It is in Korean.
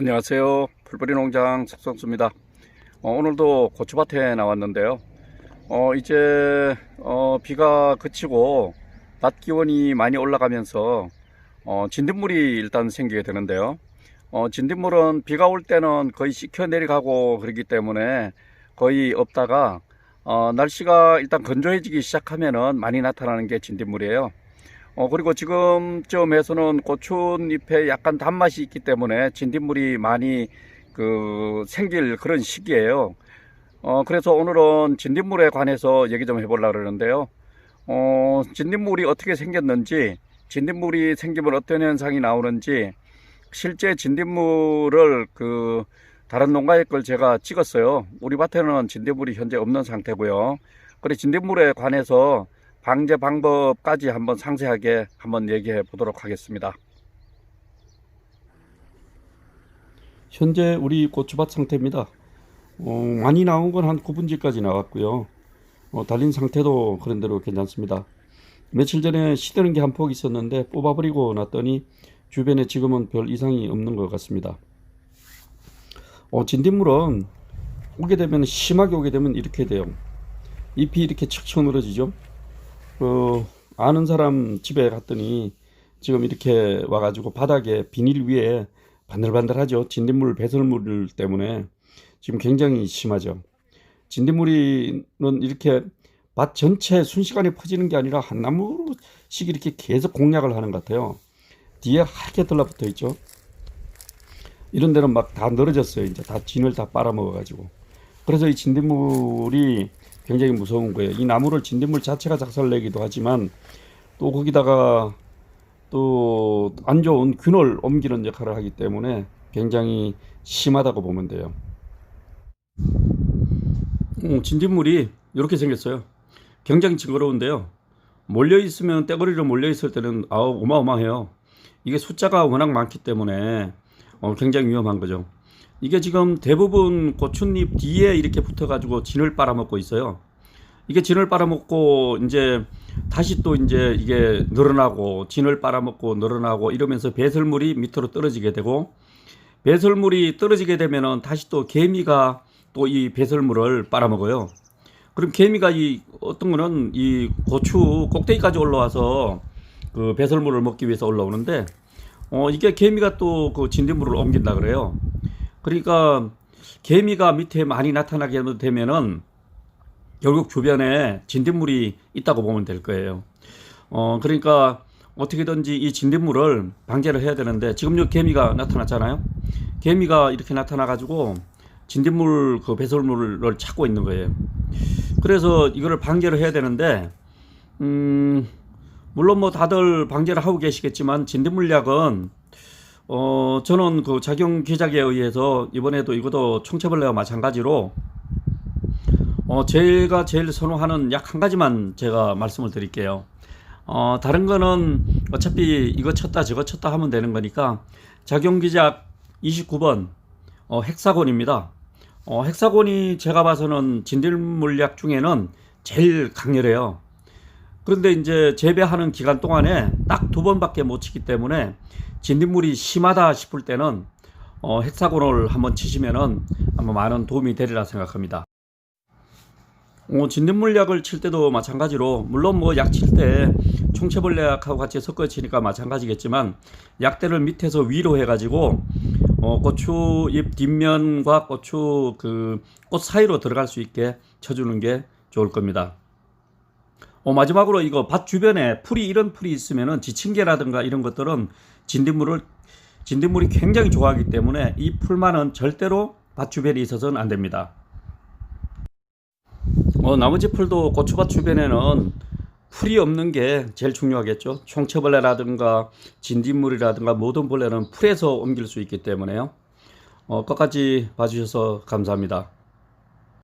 안녕하세요. 풀뿌리 농장 석성수입니다. 어, 오늘도 고추밭에 나왔는데요. 어, 이제 어, 비가 그치고 낮 기온이 많이 올라가면서 어, 진딧물이 일단 생기게 되는데요. 어, 진딧물은 비가 올 때는 거의 식혀 내려가고 그러기 때문에 거의 없다가 어, 날씨가 일단 건조해지기 시작하면은 많이 나타나는 게 진딧물이에요. 어, 그리고 지금쯤에서는 고추잎에 약간 단맛이 있기 때문에 진딧물이 많이 그 생길 그런 시기예요. 어, 그래서 오늘은 진딧물에 관해서 얘기 좀 해보려고 그러는데요. 어, 진딧물이 어떻게 생겼는지, 진딧물이 생기면 어떤 현상이 나오는지, 실제 진딧물을 그 다른 농가의 걸 제가 찍었어요. 우리 밭에는 진딧물이 현재 없는 상태고요. 그래 진딧물에 관해서 방제 방법까지 한번 상세하게 한번 얘기해 보도록 하겠습니다. 현재 우리 고추밭 상태입니다. 어, 많이 나온 건 한 9분지까지 나왔고요. 어, 달린 상태도 그런 대로 괜찮습니다. 며칠 전에 시드는 게 한 폭 있었는데 뽑아버리고 났더니 주변에 지금은 별 이상이 없는 것 같습니다. 어, 진딧물은 오게 되면 심하게 오게 되면 이렇게 돼요. 잎이 이렇게 척척 늘어지죠. 어, 아는 사람 집에 갔더니 지금 이렇게 와가지고 바닥에 비닐 위에 반들반들하죠. 진딧물 배설물 때문에 지금 굉장히 심하죠. 진딧물이는 이렇게 밭 전체 순식간에 퍼지는 게 아니라 한 나무씩 이렇게 계속 공략을 하는 것 같아요. 뒤에 하얗게 들러붙어 있죠. 이런 데는 막 다 늘어졌어요. 이제 다 진을 다 빨아먹어가지고. 그래서 이 진딧물이 굉장히 무서운 거예요. 이 나무를 진딧물 자체가 작살내기도 하지만 또 거기다가 또 안 좋은 균을 옮기는 역할을 하기 때문에 굉장히 심하다고 보면 돼요. 음, 진딧물이 이렇게 생겼어요. 굉장히 징그러운데요. 몰려 있으면 떼거리로 몰려 있을 때는 아우 어마어마해요. 이게 숫자가 워낙 많기 때문에 어, 굉장히 위험한 거죠. 이게 지금 대부분 고추잎 뒤에 이렇게 붙어가지고 진을 빨아먹고 있어요. 이게 진을 빨아먹고 이제 다시 또 이제 이게 늘어나고 진을 빨아먹고 늘어나고 이러면서 배설물이 밑으로 떨어지게 되고 배설물이 떨어지게 되면은 다시 또 개미가 또 이 배설물을 빨아먹어요. 그럼 개미가 이 어떤 거는 이 고추 꼭대기까지 올라와서 그 배설물을 먹기 위해서 올라오는데 어 이게 개미가 또 그 진딧물을 옮긴다 그래요. 그러니까 개미가 밑에 많이 나타나게 되면은 결국 주변에 진딧물이 있다고 보면 될 거예요. 어 그러니까 어떻게든지 이 진딧물을 방제를 해야 되는데 지금 요 개미가 나타났잖아요. 개미가 이렇게 나타나 가지고 진딧물 그 배설물을 찾고 있는 거예요. 그래서 이거를 방제를 해야 되는데 음 물론 뭐 다들 방제를 하고 계시겠지만 진딧물약은 어 저는 그 작용 기작에 의해서 이번에도 이것도 총체벌레와 마찬가지로 어 제가 제일 선호하는 약 한 가지만 제가 말씀을 드릴게요. 어 다른 거는 어차피 이거 쳤다 저거 쳤다 하면 되는 거니까 작용 기작 29번 어 헥사곤입니다. 어 헥사곤이 제가 봐서는 진딧물약 중에는 제일 강렬해요. 그런데 이제 재배하는 기간 동안에 딱 두 번밖에 못 치기 때문에 진딧물이 심하다 싶을 때는 어, 헥사곤을 한번 치시면은 아마 많은 도움이 되리라 생각합니다. 어, 진딧물약을 칠 때도 마찬가지로 물론 뭐 약 칠 때 총체벌레약하고 같이 섞어 치니까 마찬가지겠지만 약대를 밑에서 위로 해가지고 어, 고추 잎 뒷면과 고추 그 꽃 사이로 들어갈 수 있게 쳐주는 게 좋을 겁니다. 어, 마지막으로 이거 밭 주변에 풀이 이런 풀이 있으면은 지층계라든가 이런 것들은 진딧물을 진딧물이 굉장히 좋아하기 때문에 이 풀만은 절대로 밭 주변에 있어서는 안 됩니다. 어, 나머지 풀도 고추밭 주변에는 풀이 없는 게 제일 중요하겠죠. 총체벌레라든가 진딧물이라든가 모든 벌레는 풀에서 옮길 수 있기 때문에요. 어, 끝까지 봐주셔서 감사합니다.